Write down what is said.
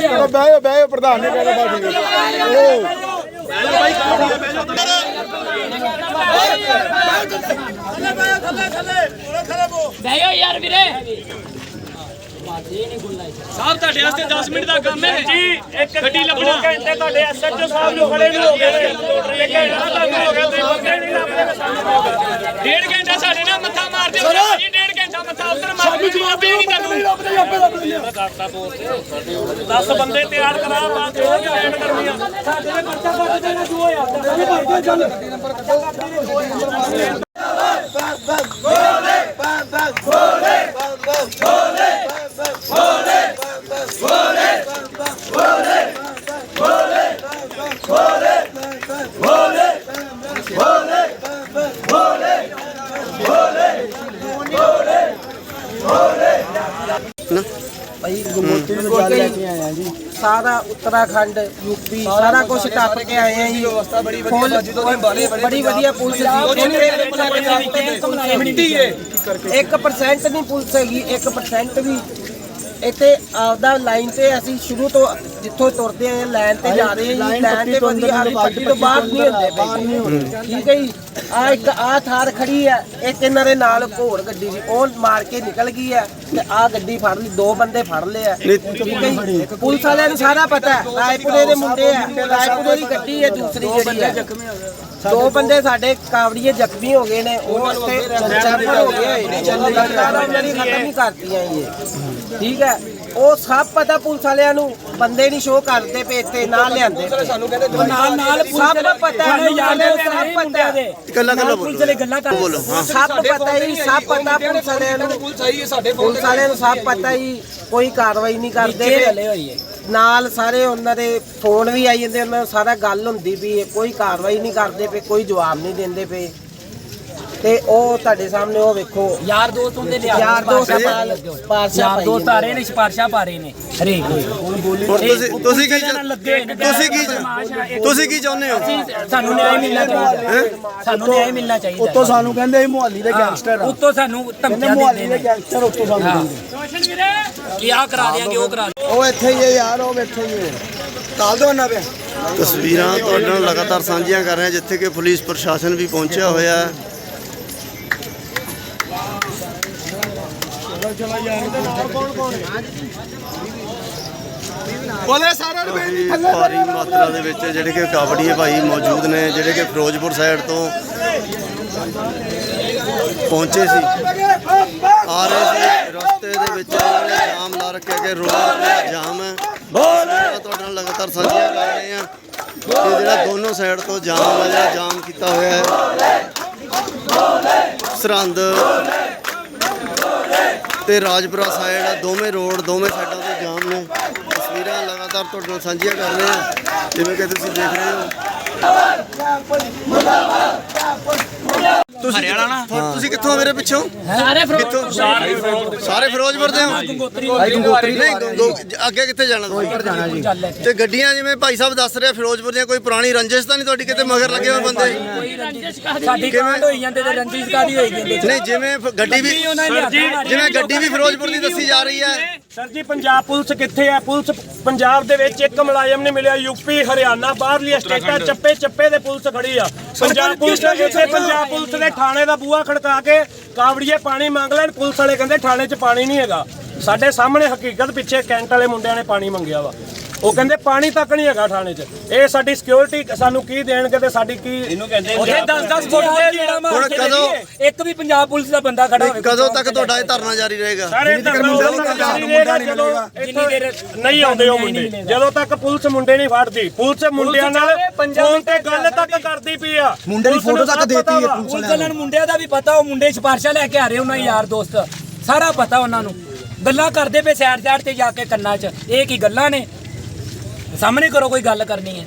ਚਲੋ ਬਹਿਓ ਬਹਿਓ ਪ੍ਰਧਾਨ ਨੇ ਕਹਿੰਦਾ ਬਾਤ ਠੀਕ ਹੈ ਬਹਿਓ ਯਾਰ ਵੀਰੇ। ਸਾਹਿਬ ਤੁਹਾਡੇ ਵਾਸਤੇ 10 ਮਿੰਟ ਦਾ ਕੰਮ ਹੈ ਜੀ ਇੱਕ ਗੱਡੀ ਲੱਭਣਾ ਘੰਟੇ ਤੁਹਾਡੇ ਐਸਐਚਓ ਸਾਹਿਬ ਨੂੰ ਖੜੇ ਨੂੰ ਹੋ ਗਏ ਨੇ ਇੱਕ ਘੰਟਾ ਤੁਹਾਨੂੰ ਹੋ ਗਿਆ ਤੁਸੀਂ ਬੰਦੇ ਨਹੀਂ ਲੱਭਦੇ ਸਾਨੂੰ ਡੇਢ ਘੰਟਾ ਸਾਡੇ ਨਾਲ ਮੱਥਾ ਮਾਰਦੇ ਹੋ ਜੀ ਡੇਢ ਘੰਟਾ ਮੱਥਾ ਉੱਧਰ ਮਾਰਦੇ ਜਵਾਬ ਹੀ ਨਹੀਂ ਤੁਹਾਨੂੰ 10 ਬੰਦੇ ਤਿਆਰ ਕਰਾ ਬਾਅਦ ਜੋ ਐਡ ਕਰਨੀ ਆ ਸਾਡੇ ਦੇ ਪਰਚਾ ਕੱਟ ਦੇਣਾ ਜੋ ਯਾਰ ਭਾਈ ਗੰਗੋਤਰੀ ਨੂੰ ਜਲ ਲੈ ਕੇ ਆਏ ਆ ਜੀ। ਸਾਰਾ ਉੱਤਰਾਖੰਡ ਯੂਪੀ ਸਾਰਾ ਕੁਝ ਟੱਪ ਕੇ ਆਏ ਆ ਜੀ। ਵਿਵਸਥਾ ਬੜੀ ਵਧੀਆ ਬੜੀ ਵਧੀਆ ਪੁਲਿਸ ਜੀ 1% ਨਹੀਂ ਪੁਲਿਸ ਹੈਗੀ 1% ਵੀ। ਇੱਥੇ ਆਪਦਾ ਲਾਈਨ ਤੇ ਅਸੀਂ ਸ਼ੁਰੂ ਤੋਂ ਜਿੱਥੋਂ ਤੁਰਦੇ ਆਏ ਲਾਈਨ ਤੇ ਜਾ ਰਹੇ ਹਾਂ ਲਾਈਨ ਤੇ ਬੰਦੀ ਆ ਰਹੀ ਪੱਟੀ ਤੋਂ ਬਾਹਰ ਨਹੀਂ ਹੁੰਦੇ। ਠੀਕ ਹੈ ਜੀ? ਆ ਇੱਕ ਆ ਥਾਰ ਖੜੀ ਹੈ ਇੱਕ ਇਹਨਾਂ ਦੇ ਨਾਲ ਹੋਰ ਗੱਡੀ ਸੀ ਉਹ ਮਾਰ ਕੇ ਨਿਕਲ ਗਈ ਹੈ ਤੇ ਆ ਗੱਡੀ ਫੜ ਲਈ ਦੋ ਬੰਦੇ ਫੜ ਲਏ ਆ। ਪੁਲਿਸ ਵਾਲਿਆਂ ਨੂੰ ਸਾਰਾ ਪਤਾ ਹੈ ਰਾਏਪੁਰੇ ਦੇ ਮੁੰਡੇ ਆ ਰਾਏਪੁਰੇ ਦੀ ਗੱਡੀ ਹੈ ਦੂਸਰੀ ਜਿਹੜੀ ਹੈ ਦੋ ਬੰਦੇ ਸਾਡੇ ਕਾਵੜੀਏ ਜ਼ਖਮੀ ਹੋ ਗਏ ਨੇ ਉਹ ਇੱਥੇ ਚੰਚਰ ਹੋ ਗਏ ਹੋਏ ਨੇ ਦੀ ਖਤਮ ਹੀ ਕਰਤੀਆਂ ਇਹ। ਠੀਕ ਹੈ? ਉਹ ਸਭ ਪਤਾ ਪੁਲਿਸ ਵਾਲਿਆਂ ਨੂੰ ਬੰਦੇ ਨਹੀਂ ਸ਼ੋਅ ਕਰਦੇ ਪਏ ਇੱਥੇ ਨਾ ਲਿਆਂਦੇ ਸਾਨੂੰ ਕਹਿੰਦੇ ਨਾਲ ਨਾਲ ਸਭ ਪਤਾ ਹੈ ਯਾਰ ਸਭ ਪਤਾ ਹੈ। ਕੱਲਾ ਕੱਲਾ ਪੁਲਿਸ ਵਾਲੇ ਗੱਲਾਂ ਕਰ ਬੋਲੋ ਹਾਂ। ਸਭ ਪਤਾ ਹੀ ਸਭ ਪਤਾ ਪੁਲਿਸ ਵਾਲਿਆਂ ਨੂੰ। ਪੁਲਿਸ ਆਈ ਹੈ ਸਾਡੇ ਪੁਲਿਸ ਵਾਲਿਆਂ ਨੂੰ ਸਭ ਪਤਾ ਹੀ ਕੋਈ ਕਾਰਵਾਈ ਨਹੀਂ ਕਰਦੇ ਪਏ। ਨਾਲ ਸਾਰੇ ਉਹਨਾਂ ਦੇ ਫੋਨ ਵੀ ਆਈ ਜਾਂਦੇ ਉਹਨਾਂ ਨਾਲ ਸਾਰਾ ਗੱਲ ਹੁੰਦੀ ਵੀ ਹੈ ਕੋਈ ਕਾਰਵਾਈ ਨਹੀਂ ਕਰਦੇ ਪਏ ਕੋਈ ਜਵਾਬ ਨਹੀਂ ਦਿੰਦੇ ਪਏ। ਤੇ ਉਹ ਤੁਹਾਡੇ ਸਾਹਮਣੇ ਉਹ ਵੇਖੋ। ਯਾਰ ਦੋਸਤ ਹੁੰਦੇ ਲਿਆ ਯਾਰ ਦੋਸਤ ਨਾਲ ਪਾਰਸ਼ਾ ਯਾਰ ਦੋਸਤ ਆ ਰਹੇ ਨੇ ਸਿਫਾਰਸ਼ਾਂ ਪਾ ਰਹੇ ਨੇ। ਹਰੇਕ ਕੋਈ ਤੁਸੀਂ ਤੁਸੀਂ ਕੀ ਨੇ ਤੁਸੀਂ ਕੀ ਤੁਸੀਂ ਕੀ ਚਾਹੁੰਦੇ ਹੋ? ਸਾਨੂੰ ਨਿਆਂ ਮਿਲਣਾ ਚਾਹੀਦਾ। ਸਾਨੂੰ ਨਿਆਂ ਮਿਲਣਾ ਚਾਹੀਦਾ। ਉੱਤੋਂ ਸਾਨੂੰ ਕਹਿੰਦੇ ਇਹ ਮੁਹੱਲੀ ਦੇ ਗੈਂਗਸਟਰ ਆ। ਉੱਤੋਂ ਸਾਨੂੰ ਧਮਕੀਆਂ ਮੁਹੱਲੀ ਦਿੰਦੇ ਦੇ ਨੇ। ਗੈਂਗਸਟਰ ਉੱਤੋਂ ਸਾਨੂੰ ਕਹਿੰਦੇ। ਕਿ ਆਹ ਕਰਾ ਦਿਆਂਗੇ ਉਹ ਕਰਾ। ਉਹ ਇੱਥੇ ਹੀ ਹੈ ਯਾਰ ਉਹ ਇੱਥੇ ਹੀ ਹੈ। ਕਾਲ ਦੋ ਨਾ ਪਿਆ ਤਸਵੀਰਾਂ ਤੁਹਾਡੇ ਨਾਲ ਲਗਾਤਾਰ ਸਾਂਝੀਆਂ ਕਰ ਰਹੇ ਹਾਂ ਜਿੱਥੇ ਕਿ ਪੁਲਿਸ ਪ੍ਰਸ਼ਾਸਨ ਵੀ ਪਹੁੰਚਿਆ ਹੋਇਆ ਹੈ। ਬੋਲੇ ਸਾਰਿਆਂ ਨੂੰ ਕਾਫੀ ਭਾਰੀ ਮਾਤਰਾ ਦੇ ਵਿੱਚ ਜਿਹੜੇ ਕਿ ਕਾਵੜੀਏ ਭਾਈ ਮੌਜੂਦ ਨੇ ਜਿਹੜੇ ਕਿ ਫਿਰੋਜ਼ਪੁਰ ਸਾਈਡ ਤੋਂ ਪਹੁੰਚੇ ਸੀ। ਆ ਰਹੇ ਸੀ। ਰਸਤੇ ਦੇ ਵਿੱਚ ਇਹਨਾਂ ਨੇ। ਜਾਮ ਲਾ ਰੱਖਿਆ ਕਿ ਰੋਡ ਜਾਮ ਹੈ। ਤਸਵੀਰਾਂ ਤੁਹਾਡੇ ਨਾਲ ਲਗਾਤਾਰ ਸਾਂਝੀਆਂ ਕਰ ਰਹੇ ਹਾਂ ਕਿ ਜਿਹੜਾ ਦੋਨੋਂ ਸਾਈਡ ਤੋਂ ਜਾਮ ਹੈ ਜਿਹੜਾ ਜਾਮ ਕੀਤਾ ਹੋਇਆ ਹੈ। ਸਰਹੰਦ ਤੇ ਰਾਜਪੁਰਾ ਸਾਈਡ ਆ, ਦੋਵੇਂ ਰੋਡ ਦੋਵੇਂ ਸਾਈਡਾਂ ਤੇ ਜਾਮ ਨੇ। ਤਸਵੀਰਾਂ ਲਗਾਤਾਰ ਤੁਹਾਡੇ ਨਾਲ ਸਾਂਝੀਆਂ ਕਰ ਰਹੇ ਹਾਂ। ਜਿਵੇਂ ਕਿ ਤੁਸੀਂ ਦੇਖ ਰਹੇ ਹੋ ਤੁਸੀਂ ਹਰਿਆਣਾ ਤੁਸੀਂ ਕਿੱਥੋਂ ਆ ਮੇਰੇ ਪਿੱਛੋਂ? ਸਾਰੇ ਫਰੋਡ ਕਿੱਥੋਂ? ਸਾਰੇ ਫਿਰੋਜ਼ਪੁਰ ਦੇ ਹੋ? ਨਹੀਂ ਗੰਗੋ- ਅੱਗੇ ਕਿੱਥੇ ਜਾਣਾ ਤੁਸੀਂ? ਤੇ ਗੱਡੀਆਂ ਜਿਵੇਂ ਭਾਈ ਸਾਹਿਬ ਦੱਸ ਰਹੇ ਫਿਰੋਜ਼ਪੁਰ ਦੀਆਂ ਕੋਈ ਪੁਰਾਣੀ ਰੰਜਿਸ਼ ਤਾਂ ਨਹੀਂ ਤੁਹਾਡੀ ਕਿਤੇ ਮਗਰ ਲੱਗੇ ਹੋਏ ਬੰਦੇ? ਸਾਡੀ ਕਾਂਡ ਹੋਈ ਜਾਂਦੇ ਤੇ ਰੰਜੀਤ ਕਾਦੀ ਹੋਈ ਜਾਂਦੀ? ਨਹੀਂ ਜਿਵੇਂ ਫ- ਗੱਡੀ ਵੀ ਜਿਵੇਂ ਗੱਡੀ ਵੀ ਫਿਰੋਜ਼ਪੁਰ ਦੀ ਦੱਸੀ ਜਾ ਰਹੀ ਹੈ। ਸਰ ਜੀ ਪੰਜਾਬ ਪੁਲਿਸ ਕਿੱਥੇ ਹੈ? ਪੁਲਿਸ ਪੰਜਾਬ ਦੇ ਵਿੱਚ ਇੱਕ ਮੁਲਾਜ਼ਮ ਨਹੀਂ ਮਿਲਿਆ ਯੂਪੀ ਹਰਿਆਣਾ ਬਾਹਰਲੀ ਸਟੇਟਾਂ ਚੱਪੇ ਚੱਪੇ ਦੇ ਪੁਲਿਸ ਖੜੀ ਆ। ਪੰਜਾਬ ਪੁਲਿਸ ਦੇ ਇੱਥੇ ਪੰਜਾਬ ਪੁਲਿਸ ਦੇ ਥਾਣੇ ਦਾ ਬੂਹਾ ਖੜਕਾ ਕੇ ਕਾਵੜੀਏ ਪਾਣੀ ਮੰਗ ਲੈਣ ਪੁਲਿਸ ਵਾਲੇ ਕਹਿੰਦੇ ਥਾਣੇ 'ਚ ਪਾਣੀ ਨਹੀਂ ਹੈਗਾ। ਸਾਡੇ ਸਾਹਮਣੇ ਹਕੀਕਤ ਪਿੱਛੇ ਕੈਂਟ ਵਾਲੇ ਮੁੰਡਿਆਂ ਨੇ ਪਾਣੀ ਮੰਗਿਆ ਵਾ। ਉਹ ਕਹਿੰਦੇ ਪਾਣੀ ਤੱਕ ਨਹੀਂ ਹੈਗਾ ਥਾਣੇ 'ਚ। ਇਹ ਸਾਡੀ ਸਿਕਿਉਰਿਟੀ ਸਾਨੂੰ ਕੀ ਦੇਣਗੇ ਤੇ ਸਾਡੀ ਕੀ ਇਹਨੂੰ ਕਹਿੰਦੇ ਉਹਦੇ 10-10 ਫੁੱਟ ਦੇ ਜਿਹੜਾ ਮਾਰ ਹੁਣ ਕੇ ਕਦੋਂ- ਦੇਖੀਏ, ਇੱਕ ਵੀ ਪੰਜਾਬ ਪੁਲਿਸ ਦਾ ਬੰਦਾ ਖੜਾ ਹੋਵੇ ਕਦੋਂ ਤੱਕ ਤੁਹਾਡਾ ਇਹ ਧਰਨਾ ਜਾਰੀ ਰਹੇਗਾ? ਸਾਰੇ ਨਹੀਂ ਆਉਂਦੇ ਉਹ ਮੁੰਡੇ ਜਦੋਂ ਤੱਕ ਪੁਲਿਸ ਮੁੰਡੇ ਨਹੀਂ ਫੜਦੀ ਪੁਲਿਸ ਮੁੰਡਿਆਂ ਨਾਲ ਫੋਨ ਤੇ ਗੱਲ ਤੱਕ ਕਰਦੀ ਪਈ ਆ। ਮੁੰਡੇ ਦੀ ਫੋਟੋ ਤੱਕ ਦੇਤੀ ਹੈ। ਪੁਲਿਸ ਪੁਲਿਸ ਵਾਲਿਆਂ ਨੂੰ। ਮੁੰਡਿਆਂ ਦਾ ਵੀ ਪਤਾ ਉਹ ਮੁੰਡੇ ਸਿਫਾਰਸ਼ਾਂ ਲੈ ਕੇ ਆ ਰਹੇ ਉਹਨਾਂ ਯਾਰ ਦੋਸਤ। ਸਾਰਾ ਪਤਾ ਉਹਨਾਂ ਨੂੰ। ਗੱਲਾਂ ਕਰਦੇ ਪਏ ਸਾਈਡ ਸਾਈਡ ਤੇ ਜਾ ਕੇ ਕੰਨਾਂ 'ਚ। ਇਹ ਕੀ ਗੱਲਾਂ ਨੇ? ਸਾਹਮਣੇ ਕਰੋ ਕੋਈ ਗੱਲ ਕਰਨੀ ਹੈ।